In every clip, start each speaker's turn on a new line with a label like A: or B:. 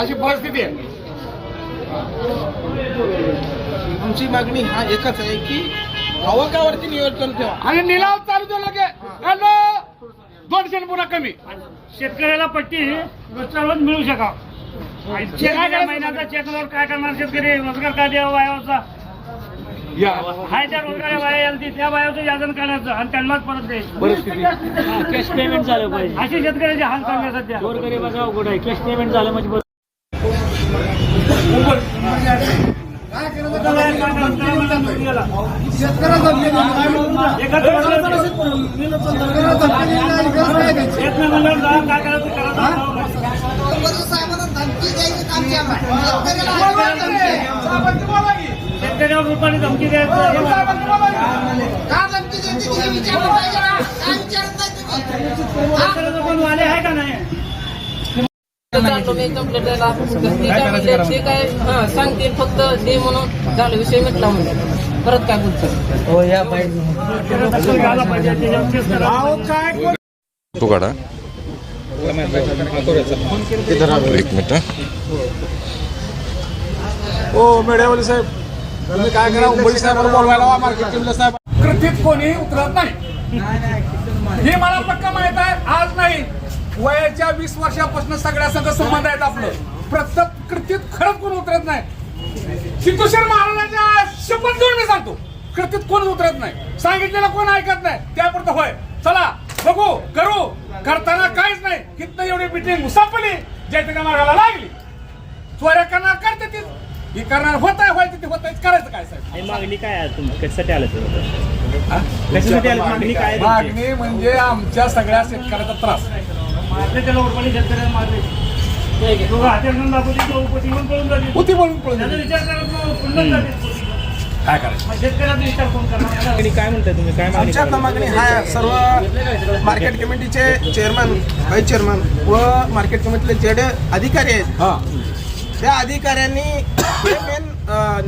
A: अशी परिस्थिती आहे.
B: आमची मागणी हा एकच आहे की आवकावरती नियोजन ठेवा.
A: आणि निलाव चालू झाला की हॅलो. दोनशे पुन्हा कमी.
C: शेतकऱ्याला पट्टी रोजच्या रोज मिळू शका महिन्याचा चेकवर काय करणार शेतकरी? रोजगार काय द्यावा हाय त्या रोजगार वाया यायला ती त्या वायाचं याजन काढायचं आणि त्यांनाच परत द्यायचं.
A: परिस्थिती.
C: कॅश पेमेंट झालं पाहिजे. असे शेतकऱ्याचे हाल चालले सध्या. गोरगरीबाचा अवघड आहे. कॅश पेमेंट झालं म्हणजे बरं. येत नाही म्हणल्यावर जा, काय करायचं ते करा, जा. शेतकऱ्यावर रुपाने धमकी द्यायचं शेतकऱ्याचं नाही
D: चाललो मी कंप्लेंट द्यायला ते काय म्हणले ते काय हा सांगतील फक्त दे म्हणून झालं विषय मिटला म्हणजे. परत काय बोलतो.
E: तू काढा एक मिनिट हा.
A: ओ मेड्यावाले साहेब. तुम्ही काय करा उंबळी साहेबांना बोलवायला मार्केट साहेब. कृतीत कोणी उतरत नाही. हे मला पक्का माहीत आहे आज नाही. वयाच्या वीस वर्षापासून सगळ्या संघ संबंध आहेत आपलं. प्रत्येक कृतीत खरंच कोण उतरत नाही. सिद्धेश्वर महाराजांच्या शपथ घेऊन मी सांगतो. कृतीत कोण उतरत नाही. सांगितलेलं कोण ऐकत नाही. त्यापुरतं होय. चला बघू करू. करताना काहीच नाही. कितनं एवढी मिटिंग मुसाफली जयतेका मार्गाला लागली. चोऱ्या करणार करते ती. ही करणार होत आहे व्हायचं ते होत आहे करायचं काय साहेब?
C: आणि मागणी काय आहे तुम्ही कशासाठी आलं कशासाठी आलं? मागणी काय आहे तुमची?
A: मागणी म्हणजे आमच्या सगळ्या शेतकऱ्याचा त्रास. होती म्हणून पळून गेली. काय करायचं?
C: मग शेतकऱ्याचा विचार कोण करणार?
F: काय म्हणताय तुम्ही? काय मागणी
B: आमच्या आता मागणी हा सर्व मार्केट कमिटीचे चेअरमन व्हाईस चेअरमन व मार्केट कमिटीतले जेडे अधिकारी आहेत
A: हा.
B: त्या अधिकाऱ्यांनी मेन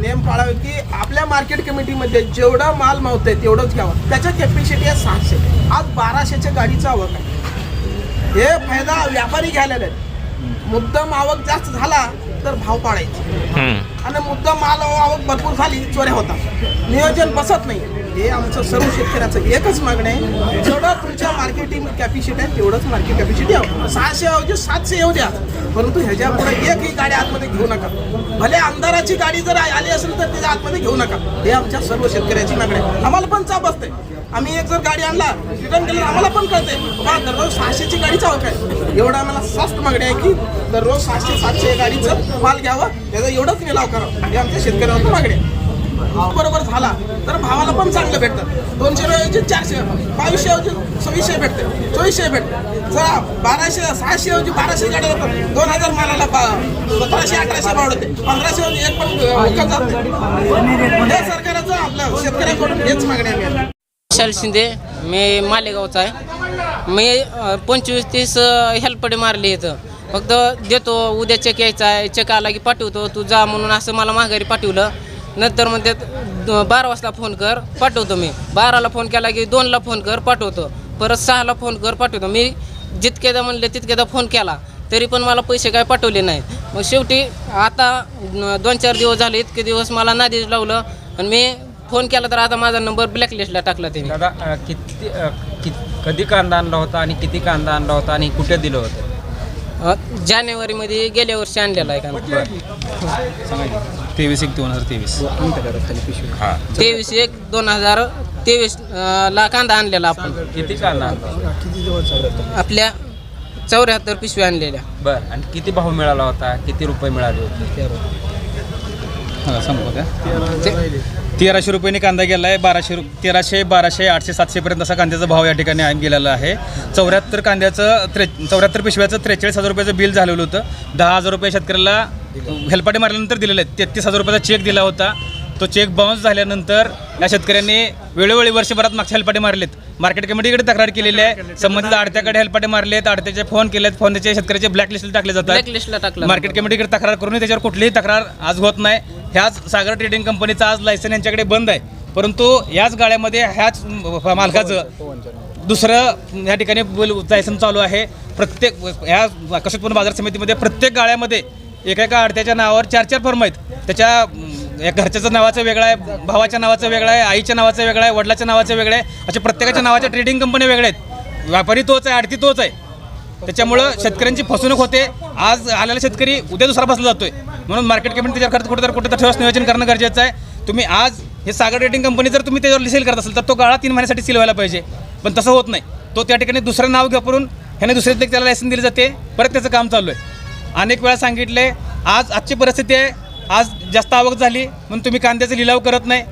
B: नेम पाळावे की आपल्या मार्केट कमिटीमध्ये जेवढा माल मावतंय तेवढंच घ्यावं. त्याच्या कॅपॅसिटी आहे सहाशे. आज बाराशेच्या गाडीचा आवक आहे. हे फायदा व्यापारी घ्यायला आहेत. मुद्दम आवक जास्त झाला तर भाव पाडायचे. आणि मुद्दा माल आवक भरपूर झाली चोऱ्या होतात. नियोजन बसत नाही. हे आमचं सर्व शेतकऱ्याचं एकच मागणं आहे. जेवढं तुमच्या मार्केटिंग कॅपॅसिटी आहे तेवढंच मार्केट कॅपॅसिटी यावं सहाशे ऐवजी सातशे येऊ द्या. परंतु ह्याच्या पुढे एकही गाडी आतमध्ये घेऊ नका. भले आमदाराची गाडी जर आली असेल तर त्याच्या आतमध्ये घेऊ नका. हे आमच्या सर्व शेतकऱ्याची मागणी आहे. आम्हाला पण चाप असते. आम्ही एक जर गाडी आणला रिटर्न केलं आम्हाला पण कळते. बाबा दररोज सहाशेची गाडीचा आवक आहे एवढं आम्हाला स्वस्त मागणी आहे की दररोज सहाशे सातशे गाडीचं माल घ्यावं. त्याचा एवढंच निलाव करावं. हे आमच्या शेतकऱ्यांवर मागणी आहे. बरोबर झाला तर भावाला पण चांगलं भेटतं. दोनशे ऐवजी चारशे बावीसशे ऐवजी सव्वीसशे भेटते चोवीसशे भेटते. चला बाराशे सहाशे ऐवजी बाराशे गाड्या जातात दोन हजार मालाला बा- सतराशे अठराशे भाव होते. पंधराशे ऐवजी एक पण जात नाही. हे सरकारचं आपलं शेतकऱ्याकडून हेच मागणी आहे
D: विशाल शिंदे मी मालेगावचा आहे. मी पंचवीस तीस हेल्पडे मारले इथं. फक्त देतो उद्या चेक यायचा आहे चेक आला की पाठवतो तू जा म्हणून असं मला माघारी पाठवलं. नंतर म्हणते द- बारा वाजता फोन कर पाठवतो मी. बाराला फोन केला की दोनला फोन कर पाठवतो. परत सहाला फोन कर पाठवतो. मी जितकेदा म्हणले तितकेदा फोन केला. तरी पण मला पैसे काय पाठवले नाहीत. मग शेवटी आता दोन चार दिवस झाले इतके दिवस मला नादीच लावलं. आणि मी फोन केला तर आता माझा नंबर ब्लॅकलिस्टला टाकला त्यांनी
F: दादा किती कित कधी कांदा आणला होता आणि किती कांदा आणला होता आणि कुठे दिलं होतं?
D: जानेवारीमध्ये गेल्या वर्षी आणलेला आहे का?
F: तेवीस एक दोन हजार तेवीस.
E: हा.
D: तेवीस एक दोन हजार तेवीस ला कांदा आणलेला आपण.
F: किती कांदा
D: आपल्या चौऱ्याहत्तर पिशव्या आणलेल्या.
F: बर. आणि किती भाव मिळाला होता? किती रुपये मिळाले होते?
G: का तेराशे रुपयाने कांदा गेला आहे बाराशे रु तेराशे बाराशे आठशे सातशेपर्यंत असा कांद्याचा भाव या ठिकाणी आहे- गेलेला आहे. चौऱ्याहत्तर कांद्याचं त्रे चौऱ्याहत्तर पिशव्याचं त्रेचाळीस हजार रुपयाचं बिल झालेलं होतं. दहा हजार रुपये शेतकऱ्याला हेलपाटे मारल्यानंतर दिलेलं आहे तेहतीस हजार रुपयाचा चेक दिला होता. तो चेक बाउन्स झाल्यानंतर या शेतकऱ्यांनी वेळोवेळी वर्षभरात मागच्या हेल्पाटे मारलेत. मार्केट कमिटीकडे तक्रार केलेली आहे. संबंधित आडत्याकडे हेल्पाटे मारलेत आडत्याचे फोन केलेत फोन त्याचे शेतकऱ्याचे ब्लॅकलिस्टला टाकले जातात. मार्केट कमिटीकडे तक्रार करूनही त्याच्यावर कुठलीही तक्रार आज होत नाही. ह्याच सागर ट्रेडिंग कंपनीचं आज लायसन यांच्याकडे बंद आहे. परंतु याच गाड्यामध्ये ह्याच मालकाचं दुसरं या ठिकाणी लायसन चालू आहे. प्रत्येक ह्या कशोत्पन्न बाजार समितीमध्ये प्रत्येक गाळ्यामध्ये एका एका आडत्याच्या नावावर चार चार फर्म आहेत. त्याच्या या घरच्याचं नावाचं वेगळं आहे भावाच्या नावाचं वेगळं आहे आईच्या नावाचं वेगळं आहे वडिलाच्या नावाचं वेगळं आहे. अशा प्रत्येकाच्या नावाच्या ट्रेडिंग कंपन्या वेगळ्या आहेत. व्यापारी तोच आहे आडती तोच आहे. त्याच्यामुळं शेतकऱ्यांची फसवणूक होते. आज आलेला शेतकरी उद्या दुसरा बसला जातोय. म्हणून मार्केट कमिटी त्याच्यावर खर्च कुठेतरी कुठेतरी ठेवस नियोजन करणं गरजेचं आहे. तुम्ही आज हे सागर ट्रेडिंग कंपनी जर तुम्ही त्याच्यावर सेल करत असेल तर तो गाळा तीन महिन्यासाठी सील व्हायला पाहिजे. पण तसं होत नाही. तो त्या ठिकाणी दुसरं नाव वापरून ह्याने दुसऱ्या त्याला लायसन दिली जाते. परत त्याचं काम चालू आहे. अनेक वेळा सांगितले आज आजची परिस्थिती आहे आज जास्त आवक झाली म्हणून तुम्ही कांद्याचा लिलाव करत नाही.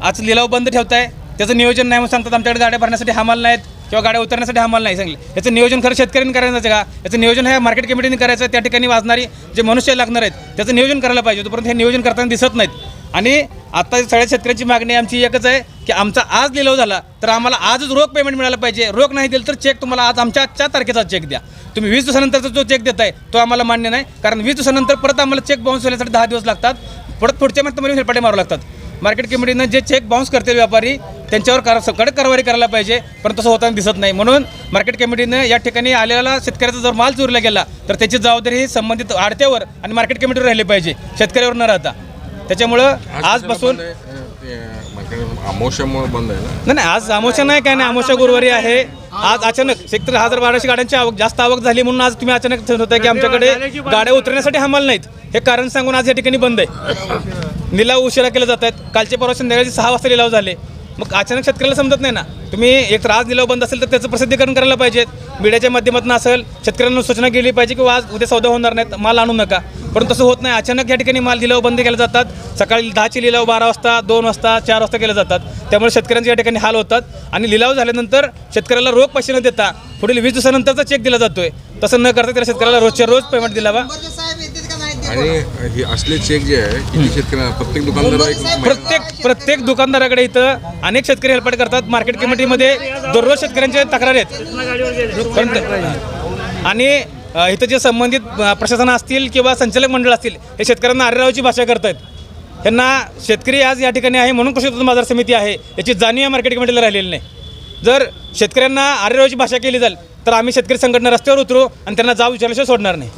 G: आज लिलाव बंद ठेवताय त्याचं नियोजन नाही म्हणून सांगतात आमच्याकडे गाड्या भरण्यासाठी हमाल नाहीत किंवा गाड्या उतरण्यासाठी हमाल नाही सांगले याचं नियोजन खरं शेतकऱ्यांनी करायचं का? याचं नियोजन हे मार्केट कमिटीने करायचं त्या ठिकाणी वाजणारी जे मनुष्य लागणार आहेत त्याचं नियोजन करायला पाहिजे तोपर्यंत हे नियोजन करताना दिसत नाहीत आणि आता सगळ्या शेतकऱ्यांची मागणी आमची एकच आहे की आमचा आज लिलाव झाला तर आम्हाला आजच रोख पेमेंट मिळालं पाहिजे. रोख नाही दिलं तर चेक तुम्हाला आज आमच्या आजच्या तारखेचा चेक द्या. तुम्ही वीस दिवसानंतरचा जो चेक देताय तो आम्हाला मान्य नाही. कारण वीस दिवसानंतर परत आम्हाला चेक बाउन्स होण्यासाठी दहा दिवस लागतात. परत पुढच्या महिन्यात तुम्हाला हेलपाटे मारू लागतात. मार्केट कमिटीनं जे चेक बाउन्स करतील व्यापारी त्यांच्यावर कार कडक कारवाई करायला पाहिजे पण तसं होताना दिसत नाही. म्हणून मार्केट कमिटीनं या ठिकाणी आलेला शेतकऱ्याचा जर माल चोरला गेला तर त्याची जबाबदारी ही संबंधित आडत्यावर आणि मार्केट कमिटीवर राहिली पाहिजे. शेतकऱ्यावर न राहता. त्याच्यामुळं आजपासून
E: अमोशामुळे बंद आहे. ना
G: नाही नाही आज अमोशा नाही काय नाही अमोशा गुरुवारी आहे. आज अचानक एक तर हजार बाराशे गाड्यांची आवक जास्त आवक झाली म्हणून आज तुम्ही अचानक होत की आमच्याकडे गाड्या उतरण्यासाठी हमाल नाहीत. हे कारण सांगून आज या ठिकाणी बंद आहे. निलाव उशिरा केले जात आहेत. कालचे परवा संध्याकाळी सहा वाजता लिलाव झाले. मग अचानक शेतकऱ्याला समजत नाही ना. तुम्ही एक तर आज निलाव बंद असेल तर त्याचं प्रसिद्धीकरण करायला पाहिजे मीडियाच्या माध्यमातून असेल शेतकऱ्यांना सूचना केली पाहिजे की आज उद्या सौदा होणार नाहीत माल आणू नका. पण तसं होत नाही. अचानक या ठिकाणी माल लिलाव बंद केले जातात. सकाळी दहाचे लिलाव बारा वाजता दोन वाजता चार वाजता केले जातात. त्यामुळे शेतकऱ्यांचे या ठिकाणी हाल होतात. आणि लिलाव झाल्यानंतर शेतकऱ्याला रोख पैसे न देता पुढील वीस दिवसानंतरचा चेक दिला जातोय. तसं न करता त्याला शेतकऱ्याला रोजच्या रोज पेमेंट दिलावा.
E: आणि हे असले चेक जे आहे किती शेतकऱ्यांना प्रत्येक दुकानदार
G: प्रत्येक प्रत्येक दुकानदाराकडे इथं अनेक शेतकरी हेल्पाट करतात. मार्केट कमिटीमध्ये दररोज शेतकऱ्यांच्या तक्रारी आहेत. पण आणि अ, इथं जे संबंधित अ, प्रशासन असतील किंवा संचालक मंडळ असतील हे शेतकऱ्यांना आरेरावाची भाषा करतायत. त्यांना शेतकरी आज या ठिकाणी आहे म्हणून कृषी उत्पन्न बाजार समिती आहे याची जाणीव या मार्केट कमिटीला राहिलेली नाही. जर शेतकऱ्यांना आरेरावाची भाषा केली जाईल तर आम्ही शेतकरी संघटना रस्त्यावर उतरू आणि त्यांना जाऊ विचारल्याशिवाय सोडणार नाही.